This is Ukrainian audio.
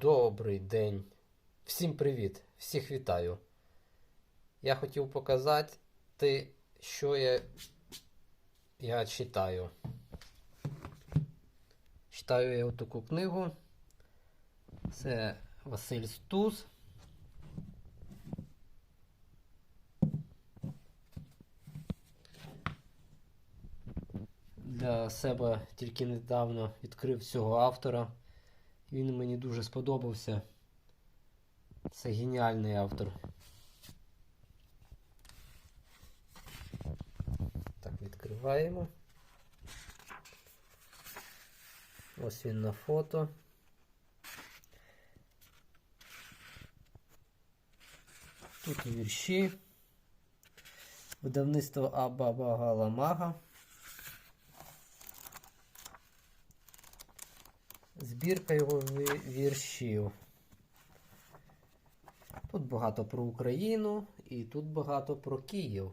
Добрий день. Всім привіт. Всіх вітаю. Я хотів показати, що я, я читаю. Читаю я таку книгу. Це Василь Стус. Для себе тільки недавно відкрив цього автора. Він мені дуже сподобався. Це геніальний автор. Так, відкриваємо. Ось він на фото. Тут вірші. Видавництво Абаба Галамага. збірка його віршів. Тут багато про Україну і тут багато про Київ.